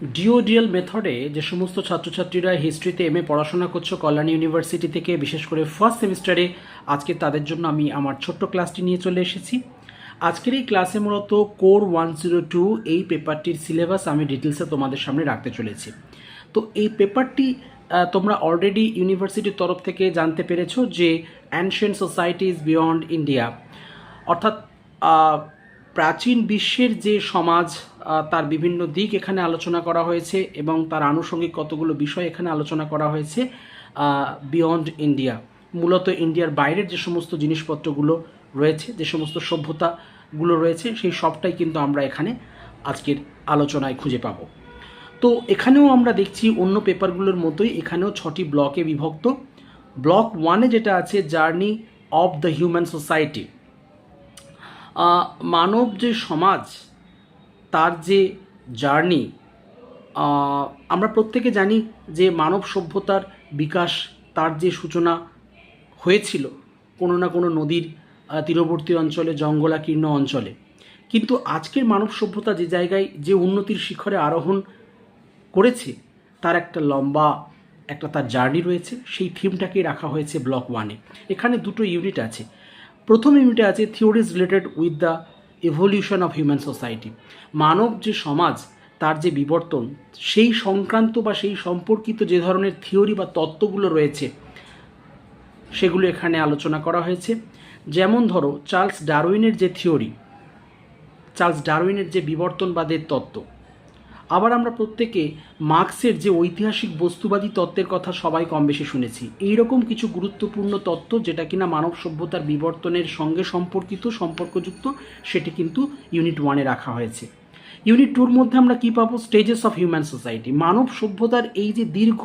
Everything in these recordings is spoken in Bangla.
ডিওডিএল মেথডে যে সমস্ত ছাত্রছাত্রীরা হিস্ট্রিতে এমএ পড়াশোনা করছ, কল্যাণী ইউনিভার্সিটি থেকে, বিশেষ করে ফার্স্ট সেমিস্টারে আজকে তাদের জন্য আমি আমার ছোট্ট ক্লাসটি নিয়ে চলে এসেছি। আজকের এই ক্লাসে মূলত কোর ওয়ান জিরো টু এই পেপারটির সিলেবাস আমি ডিটেলসে তোমাদের সামনে রাখতে চলেছি। তো এই পেপারটি তোমরা অলরেডি ইউনিভার্সিটির তরফ থেকে জানতে পেরেছ যে অ্যানশিয়েন্ট সোসাইটিজ বিয়ন্ড ইন্ডিয়া অর্থাৎ প্রাচীন বিশ্বের যে সমাজ তার বিভিন্ন দিক এখানে আলোচনা করা হয়েছে এবং তার আনুষঙ্গিক কতগুলো বিষয় এখানে আলোচনা করা হয়েছে বিয়ন্ড ইন্ডিয়া মূলত ইন্ডিয়ার বাইরের যে সমস্ত জিনিসপত্রগুলো রয়েছে, যে সমস্ত সভ্যতাগুলো রয়েছে, সেই সবটাই কিন্তু আমরা এখানে আজকের আলোচনায় খুঁজে পাবো। তো এখানেও আমরা দেখছি অন্য পেপারগুলোর মতোই এখানেও ছটি ব্লকে বিভক্ত। ব্লক ওয়ানে যেটা আছে, journey of the human society. মানব যে সমাজ, তার যে জার্নি আমরা প্রত্যেকে জানি যে মানব সভ্যতার বিকাশ, তার যে সূচনা হয়েছিল কোনো না কোনো নদীর তীরবর্তী অঞ্চলে, জঙ্গলাকীর্ণ অঞ্চলে। কিন্তু আজকের মানব সভ্যতা যে জায়গায় যে উন্নতির শিখরে আরোহণ করেছে, তার একটা লম্বা, একটা তার জার্নি রয়েছে, সেই থিমটাকেই রাখা হয়েছে ব্লক ওয়ানে। এখানে দুটো ইউনিট আছে। প্রথম ইউনিটে আছে theories related with the evolution of human society মানব যে সমাজ, তার যে বিবর্তন, সেই সংক্রান্ত বা সেই সম্পর্কিত যে ধরনের থিওরি বা তত্ত্বগুলো রয়েছে, সেগুলো এখানে আলোচনা করা হয়েছে। যেমন ধরো, চার্লস ডারউইনের যে থিওরি চার্লস ডারউইনের যে বিবর্তনবাদের তত্ত্ব আবার আমরা প্রত্যেকে মার্কসের যে ঐতিহাসিক বস্তুবাদী তত্ত্বের কথা সবাই কম বেশি শুনেছি। এইরকম কিছু গুরুত্বপূর্ণ তত্ত্ব যেটা কিনা মানব সভ্যতার বিবর্তনের সঙ্গে সম্পর্কিত, সম্পর্কযুক্ত, সেটি কিন্তু ইউনিট ওয়ানে রাখা হয়েছে। ইউনিট টুর মধ্যে আমরা কি পাবো? স্টেজেস অফ হিউম্যান সোসাইটি মানব সভ্যতার এই যে দীর্ঘ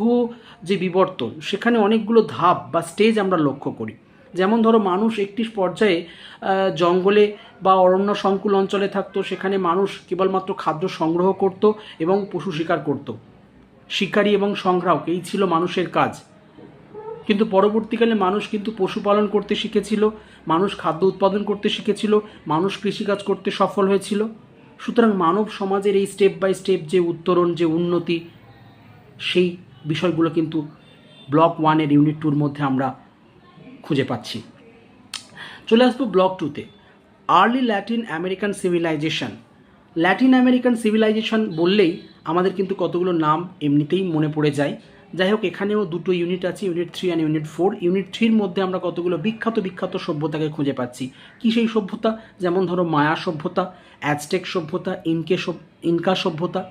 যে বিবর্তন, সেখানে অনেকগুলো ধাপ বা স্টেজ আমরা লক্ষ্য করি। যেমন ধরো মানুষ একটি পর্যায়ে জঙ্গলে বা অরণ্য সংকুল অঞ্চলে থাকতো, সেখানে মানুষ কেবলমাত্র খাদ্য সংগ্রহ করত এবং পশু শিকার করত। শিকারী এবং সংগ্রাহক, এই ছিল মানুষের কাজ। কিন্তু পরবর্তীকালে মানুষ কিন্তু পশুপালন করতে শিখেছিল, মানুষ খাদ্য উৎপাদন করতে শিখেছিল, মানুষ কৃষিকাজ করতে সফল হয়েছিল। সুতরাং মানব সমাজের এই স্টেপ বাই স্টেপ যে উত্তরণ, যে উন্নতি, সেই বিষয়গুলো কিন্তু ব্লক ওয়ানের ইউনিট টুর মধ্যে আমরা খুঁজে পাচ্ছি। চলে আসব ব্লক টুতে। Early Latin American civilisation. Latin American civilisation বললেই আমাদের কিন্তু কতগুলো নাম এমনিতেই মনে পড়ে যায়। যাই হোক, এখানেও দুটো ইউনিট আছে, unit three and unit four. Unit থ্রির মধ্যে আমরা কতগুলো বিখ্যাত বিখ্যাত সভ্যতাকে খুঁজে পাচ্ছি। কি সেই সভ্যতা? যেমন ধরো মায়া সভ্যতা, অ্যাজটেক সভ্যতা, ইনকে ইনকা সভ্যতা।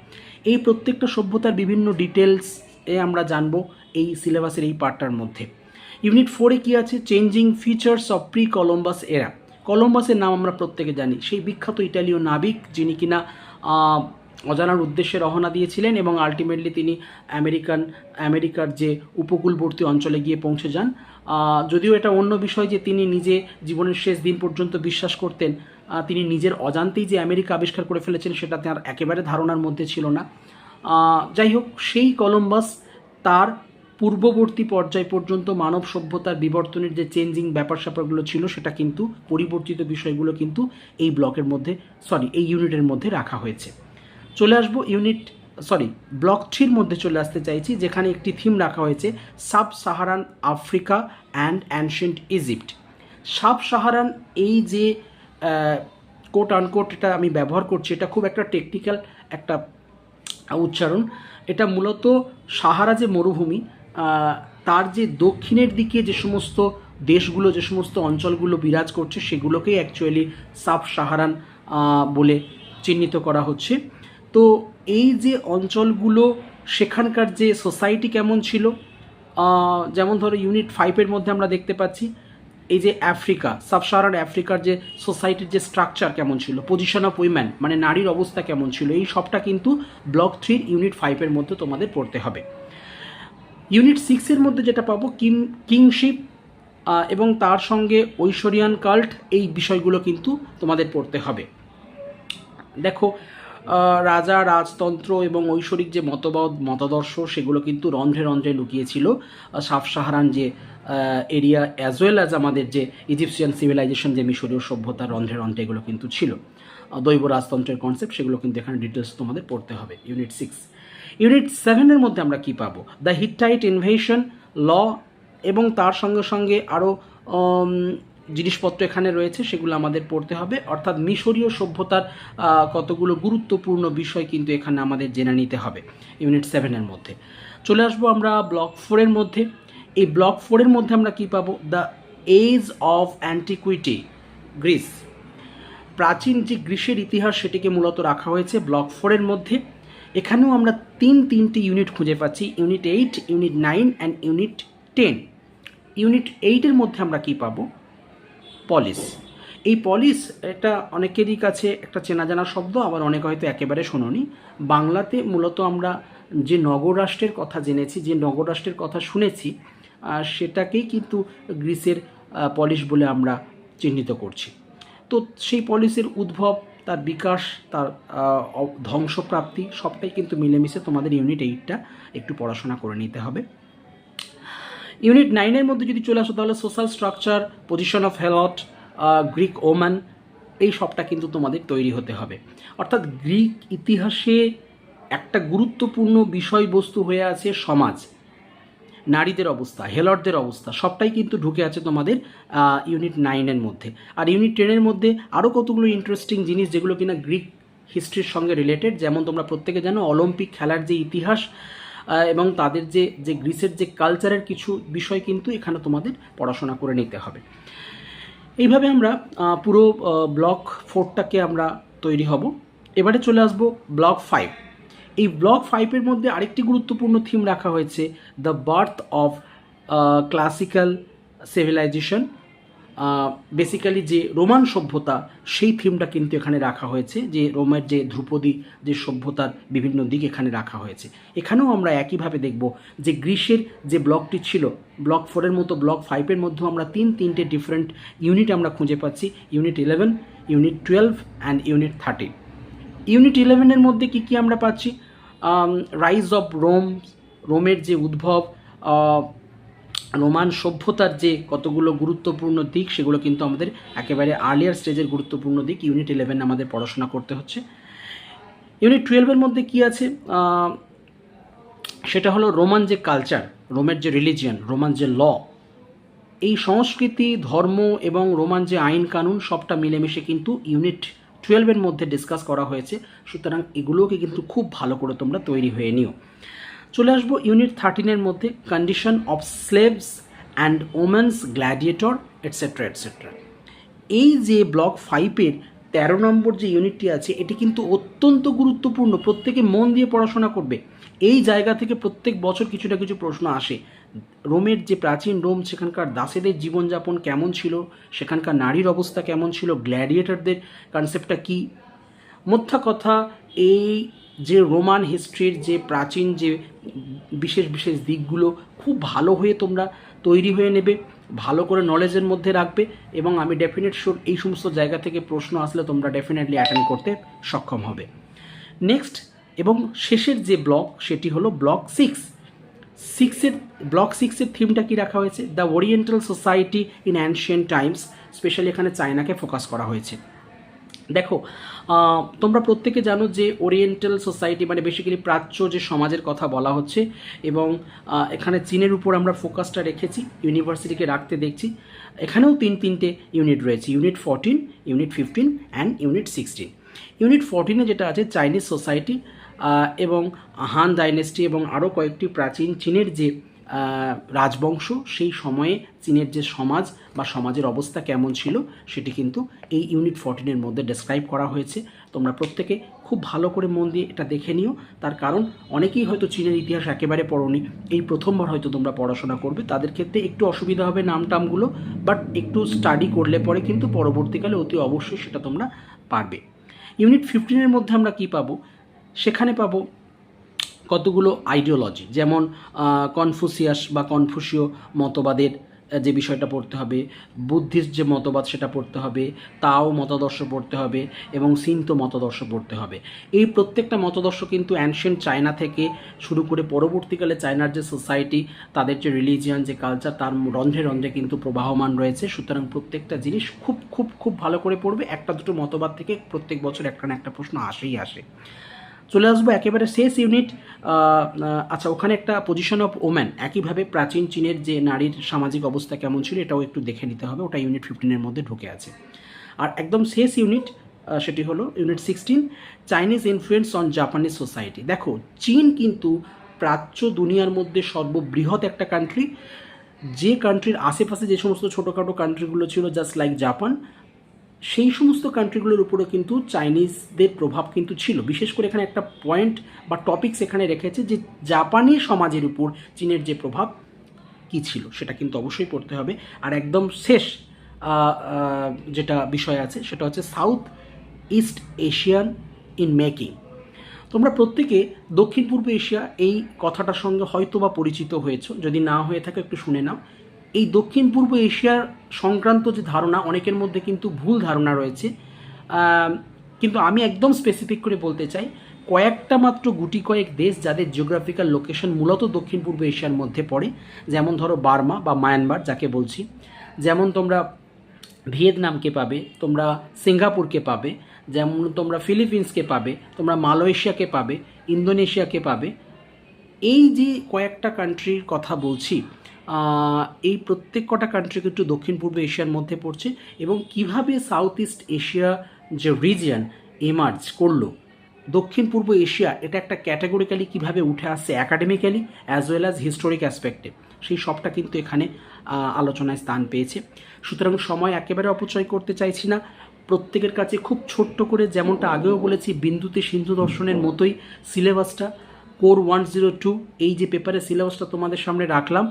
এই প্রত্যেকটা সভ্যতার বিভিন্ন ডিটেলস এ আমরা জানব এই সিলেবাসের এই পার্টটার মধ্যে। ইউনিট ফোরে কি আছে? Changing features of pre Columbus এরা কলম্বাসের নাম আমরা প্রত্যেকে জানি। সেই বিখ্যাত ইটালীয় নাবিক যিনি কিনা অজানার উদ্দেশ্যে রওনা দিয়েছিলেন এবং আলটিমেটলি তিনি আমেরিকান, আমেরিকার যে উপকূলবর্তী অঞ্চলে গিয়ে পৌঁছে যান। যদিও এটা অন্য বিষয় যে তিনি নিজে জীবনের শেষ দিন পর্যন্ত বিশ্বাস করতেন তিনি নিজের অজান্তেই যে আমেরিকা আবিষ্কার করে ফেলেছেন সেটা তার একেবারে ধারণার মধ্যে ছিল না। যাই হোক, সেই কলম্বাস তার পূর্ববর্তী পর্যায় পর্যন্ত মানব সভ্যতার বিবর্তনের যে চেঞ্জিং ব্যাপার স্যাপারগুলো ছিল, সেটা কিন্তু পরিবর্তিত বিষয়গুলো কিন্তু এই ব্লকের মধ্যে সরি এই ইউনিটের মধ্যে রাখা হয়েছে। চলে আসব ইউনিট সরি ব্লক থ্রির মধ্যে চলে আসতে চাইছি, যেখানে একটি থিম রাখা হয়েছে sub Saharan Africa and ancient Egypt sub Saharan এই যে কোট আনকোট এটা আমি ব্যবহার করছি, এটা খুব একটা টেকনিক্যাল একটা উচ্চারণ। এটা মূলত সাহারা যে মরুভূমি তার যে দক্ষিণের দিকে যে সমস্ত দেশগুলো, যে সমস্ত অঞ্চলগুলো বিরাজ করছে, সেগুলোকেই অ্যাকচুয়ালি সাব সাহারান বলে চিহ্নিত করা হচ্ছে। তো এই যে অঞ্চলগুলো, সেখানকার যে সোসাইটি কেমন ছিল? যেমন ধরো ইউনিট ফাইভের মধ্যে আমরা দেখতে পাচ্ছি, এই যে আফ্রিকা সাবসাহারান আফ্রিকার যে সোসাইটির যে স্ট্রাকচার কেমন ছিল পজিশন অফ উইম্যান মানে নারীর অবস্থা কেমন ছিল, এই সবটা কিন্তু ব্লক থ্রির ইউনিট ফাইভের মধ্যে তোমাদের পড়তে হবে। ইউনিট সিক্সের মধ্যে যেটা পাবো কিং কিংশিপ এবং তার সঙ্গে ঐশ্বরিয়ান কাল্ট এই বিষয়গুলো কিন্তু তোমাদের পড়তে হবে। দেখো রাজা, রাজতন্ত্র এবং ঐশ্বরিক যে মতবাদ, মতাদর্শ, সেগুলো কিন্তু রন্ধ্রে রন্ধ্রে লুকিয়েছিল। সাব সাহারান যে এরিয়া অ্যাজ ওয়েল অ্যাজ আমাদের যে ইজিপসিয়ান সিভিলাইজেশন যে মিশরীয় সভ্যতা, রন্ধ্রে রন্ধ্রে এগুলো কিন্তু ছিল। দৈব রাজতন্ত্রের কনসেপ্ট সেগুলো কিন্তু এখানে ডিটেলস তোমাদের পড়তে হবে ইউনিট সিক্স ইউনিট সেভেনের মধ্যে আমরা কি পাবো? দ্য হিটটাইট ইনভেশন ল এবং তার সঙ্গে সঙ্গে আরও জিনিসপত্র এখানে রয়েছে, সেগুলো আমাদের পড়তে হবে। অর্থাৎ মিশরীয় সভ্যতার কতগুলো গুরুত্বপূর্ণ বিষয় কিন্তু এখানে আমাদের জেনে নিতে হবে ইউনিট সেভেনের মধ্যে। চলে আসব আমরা ব্লক ফোরের মধ্যে। এই ব্লক ফোরের মধ্যে আমরা কি পাবো? The age of antiquity Greece প্রাচীন যে গ্রীসের ইতিহাস সেটিকে মূলত রাখা হয়েছে ব্লক ফোরের মধ্যে। এখানেও আমরা তিন তিনটি ইউনিট খুঁজে পাচ্ছি unit eight unit nine and unit ten unit এইটের মধ্যে আমরা কি পাবো? পলিস এই পলিস এটা অনেকেরই কাছে একটা চেনা জানা শব্দ, আবার অনেকে হয়তো একেবারে শোনোনি। বাংলাতে মূলত আমরা যে নগর রাষ্ট্রের কথা জেনেছি, যে নগর রাষ্ট্রের কথা শুনেছি সেটাকেই কিন্তু গ্রিসের পলিশ বলে আমরা চিহ্নিত করছি। তো সেই পলিসির উদ্ভব তার বিকাশ, তার ধ্বংসপ্রাপ্তি, সবটাই কিন্তু মিলেমিশে তোমাদের ইউনিট এইটটা একটু পড়াশোনা করে নিতে হবে। ইউনিট নাইনের মধ্যে যদি চলে আসো, তাহলে social structure position of helot Greek woman এই সবটা কিন্তু তোমাদের তৈরি হতে হবে। অর্থাৎ গ্রিক ইতিহাসে একটা গুরুত্বপূর্ণ বিষয়বস্তু হয়ে আছে সমাজ। নারীদের অবস্থা হেলটদের অবস্থা, সবটাই কিন্তু ঢুকে আছে তোমাদের ইউনিট নাইনের মধ্যে। আর ইউনিট টেনের মধ্যে আরও কতগুলো ইন্টারেস্টিং জিনিস যেগুলো কিনা গ্রিক হিস্ট্রির সঙ্গে রিলেটেড যেমন তোমরা প্রত্যেকে জানো অলিম্পিক খেলার যে ইতিহাস এবং তাদের যে যে গ্রিসের যে কালচারের কিছু বিষয় কিন্তু এখানে তোমাদের পড়াশোনা করে নিতে হবে। এইভাবে আমরা পুরো ব্লক ফোরটাকে আমরা তৈরি হব। এবারে চলে আসব ব্লক ফাইভ এই ব্লক ফাইভের মধ্যে আরেকটি গুরুত্বপূর্ণ থিম রাখা হয়েছে, the birth of classical civilisation. Basically যে রোমান সভ্যতা, সেই থিমটা কিন্তু এখানে রাখা হয়েছে, যে রোমের যে ধ্রুপদী যে সভ্যতার বিভিন্ন দিক এখানে রাখা হয়েছে। এখানেও আমরা একইভাবে দেখব যে গ্রীষ্মের যে ব্লকটি ছিল, ব্লক ফোরের মতো ব্লক ফাইভের মধ্যেও আমরা তিন, তিনটে ডিফারেন্ট ইউনিট আমরা খুঁজে পাচ্ছি unit eleven unit twelve and unit thirteen unit ইলেভেনের মধ্যে কি কি আমরা পাচ্ছি? রাইজ অফ রোম রোমের যে উদ্ভব রোমান সভ্যতার যে কতগুলো গুরুত্বপূর্ণ দিক, সেগুলো কিন্তু আমাদের একেবারে আর্লিয়ার স্টেজের গুরুত্বপূর্ণ দিক ইউনিট ইলেভেন আমাদের পড়াশোনা করতে হচ্ছে। ইউনিট টুয়েলভের মধ্যে কি আছে? সেটা হলো রোমান যে কালচার রোমের যে রিলিজিয়ান রোমান যে ল এই সংস্কৃতি, ধর্ম এবং রোমান যে আইন কানুন সবটা মিলেমিশে কিন্তু ইউনিট টুয়েলভের মধ্যে ডিসকাস করা হয়েছে, সুতরাং এগুলোকে কিন্তু খুব ভালো করে তোমরা তৈরি হয়ে নিও। চলে আসব ইউনিট থার্টিনের মধ্যে condition of slaves and women's gladiator etcetera etcetera এই যে ব্লক ফাইভের তেরো নম্বর যে ইউনিটটি আছে, এটি কিন্তু অত্যন্ত গুরুত্বপূর্ণ। প্রত্যেকে মন দিয়ে পড়াশোনা করবে। এই জায়গা থেকে প্রত্যেক বছর কিছু না কিছু প্রশ্ন আসে। রোমের যে প্রাচীন রোম, সেখানকার দাসেদের জীবনযাপন কেমন ছিল? সেখানকার নারীর অবস্থা কেমন ছিল? গ্ল্যাডিয়েটারদের কনসেপ্টটা কী? মধ্যা কথা, এই যে রোমান হিস্ট্রির যে প্রাচীন যে বিশেষ বিশেষ দিকগুলো, খুব ভালো হয়ে তোমরা তৈরি হয়ে নেবে, ভালো করে নলেজের মধ্যে রাখবে এবং আমি ডেফিনেট শিওর এই সমস্ত জায়গা থেকে প্রশ্ন আসলে তোমরা ডেফিনেটলি অ্যাটেন্ড করতে সক্ষম হবে। নেক্সট এবং শেষের যে ব্লক সেটি হলো ব্লক সিক্স সিক্সের ব্লক সিক্সের থিমটা কি রাখা হয়েছে? The oriental society in ancient times specially এখানে চায়নাকে ফোকাস করা হয়েছে। দেখো তোমরা প্রত্যেকে জানো যে ওরিয়েন্টাল সোসাইটি মানে বেসিক্যালি প্রাচ্য যে সমাজের কথা বলা হচ্ছে এবং এখানে চীনের উপর আমরা ফোকাসটা রেখেছি ইউনিভার্সিটিকে রাখতে দেখছি। এখানেও তিন তিনটে ইউনিট রয়েছে unit fourteen unit fifteen and unit sixteen unit ফোরটিনে যেটা আছে চাইনিজ সোসাইটি এবং হান ডাইনেস্টি এবং আরও কয়েকটি প্রাচীন চীনের যে রাজবংশ সেই সময়ে চীনের যে সমাজ বা সমাজের অবস্থা কেমন ছিল সেটি কিন্তু এই ইউনিট ফোরটিনের মধ্যে ডেসক্রাইব করা হয়েছে। তোমরা প্রত্যেকে খুব ভালো করে মন দিয়ে এটা দেখে নিও। তার কারণ অনেকেই হয়তো চীনের ইতিহাস একেবারে পড়োনি। এই প্রথমবার হয়তো তোমরা পড়াশোনা করবে। তাদের ক্ষেত্রে একটু অসুবিধা হবে নাম টামগুলো বাট একটু স্টাডি করলে পরে কিন্তু পরবর্তীকালে অতি অবশ্যই সেটা তোমরা পারবে। ইউনিট ফিফটিনের মধ্যে আমরা কি পাবো? সেখানে পাবো কতগুলো আইডিওলজি যেমন কনফুসিয়াস বা কনফুসীয় মতবাদের যে বিষয়টা পড়তে হবে বুদ্ধিস্ট যে মতবাদ সেটা পড়তে হবে তাও মতাদর্শ পড়তে হবে এবং সিন্ত মতাদর্শ পড়তে হবে। এই প্রত্যেকটা মতাদর্শ কিন্তু অ্যানশিয়েন্ট চায়না থেকে শুরু করে পরবর্তীকালে চায়নার যে সোসাইটি তাদের যে রিলিজিয়ান যে কালচার তার রন্ধ্রে রন্ধ্রে কিন্তু প্রবাহমান রয়েছে। সুতরাং প্রত্যেকটা জিনিস খুব খুব খুব ভালো করে পড়বে। একটা দুটো মতবাদ থেকে প্রত্যেক বছর একটা না একটা প্রশ্ন আসেই আসে। চলে আসব একেবারে শেষ ইউনিট আচ্ছা ওখানে একটা পজিশন অফ ওম্যান একইভাবে প্রাচীন চীনের যে নারীর সামাজিক অবস্থা কেমন ছিল এটাও একটু দেখে নিতে হবে, ওটা ইউনিট ফিফটিনের মধ্যে ঢুকে আছে। আর একদম শেষ ইউনিট সেটি হলো unit sixteen Chinese influence on Japanese society দেখো, চীন কিন্তু প্রাচ্য দুনিয়ার মধ্যে সর্ববৃহৎ একটা কান্ট্রি যে কান্ট্রির আশেপাশে যে সমস্ত ছোটোখাটো কান্ট্রিগুলো ছিল জাস্ট লাইক জাপান সেই সমস্ত কান্ট্রিগুলোর উপরে কিন্তু চাইনিজদের প্রভাব কিন্তু ছিল। বিশেষ করে এখানে একটা পয়েন্ট বা টপিকস এখানে রেখেছে যে জাপানি সমাজের উপর চীনের যে প্রভাব কি ছিল, সেটা কিন্তু অবশ্যই পড়তে হবে। আর একদম শেষ যেটা বিষয় আছে, সেটা হচ্ছে south east Asian in making তোমরা প্রত্যেকে দক্ষিণ পূর্ব এশিয়া এই কথাটার সঙ্গে হয়তো বা পরিচিত হয়েছো। যদি না হয়ে থাকে, একটু শুনে নাও। এই দক্ষিণ পূর্ব এশিয়ার সংক্রান্ত যে ধারণা, অনেকের মধ্যে কিন্তু ভুল ধারণা রয়েছে। কিন্তু আমি একদম স্পেসিফিক করে বলতে চাই, কয়েকটা মাত্র গুটি কয়েক দেশ যাদের জিওগ্রাফিক্যাল লোকেশন মূলত দক্ষিণ পূর্ব এশিয়ার মধ্যে পড়ে, যেমন ধরো বার্মা বা মায়ানমার যাকে বলছি, যেমন তোমরা ভিয়েতনামকে পাবে, তোমরা সিঙ্গাপুরকে পাবে, যেমন তোমরা ফিলিপিন্সকে পাবে, তোমরা মালয়েশিয়াকে পাবে, ইন্দোনেশিয়াকে পাবে। এই যে কয়েকটা কান্ট্রির কথা বলছি এই প্রত্যেক কটা কান্ট্রি কিন্তু দক্ষিণ পূর্ব এশিয়ার মধ্যে পড়ছে এবং কীভাবে সাউথ ইস্ট এশিয়া যে রিজিয়ন এমার্জ করল, দক্ষিণ পূর্ব এশিয়া এটা একটা ক্যাটাগরিক্যালি কীভাবে উঠে আসছে academically as well as historic অ্যাসপেক্টে সেই সবটা কিন্তু এখানে আলোচনায় স্থান পেয়েছে। সুতরাং সময় একেবারে অপচয় করতে চাইছি না। প্রত্যেকের কাছে খুব ছোট্ট করে যেমনটা আগেও বলেছি, বিন্দুতে সিন্ধু দর্শনের মতোই সিলেবাসটা কোর ওয়ান জিরো টু এই যে পেপারের সিলেবাসটা তোমাদের সামনে রাখলাম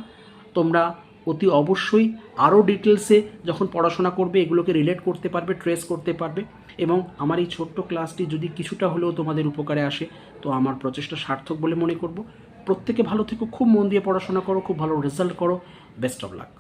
তোমরা অতি অবশ্যই আরও ডিটেলসে যখন পড়াশোনা করবে, এগুলোকে রিলেট করতে পারবে ট্রেস করতে পারবে এবং আমার এই ছোট্ট ক্লাসটি যদি কিছুটা হলেও তোমাদের উপকারে আসে, তো আমার প্রচেষ্টা সার্থক বলে মনে করব। প্রত্যেকে ভালো থেকো, খুব মন দিয়ে পড়াশোনা করো, খুব ভালো রেজাল্ট করো। Best of luck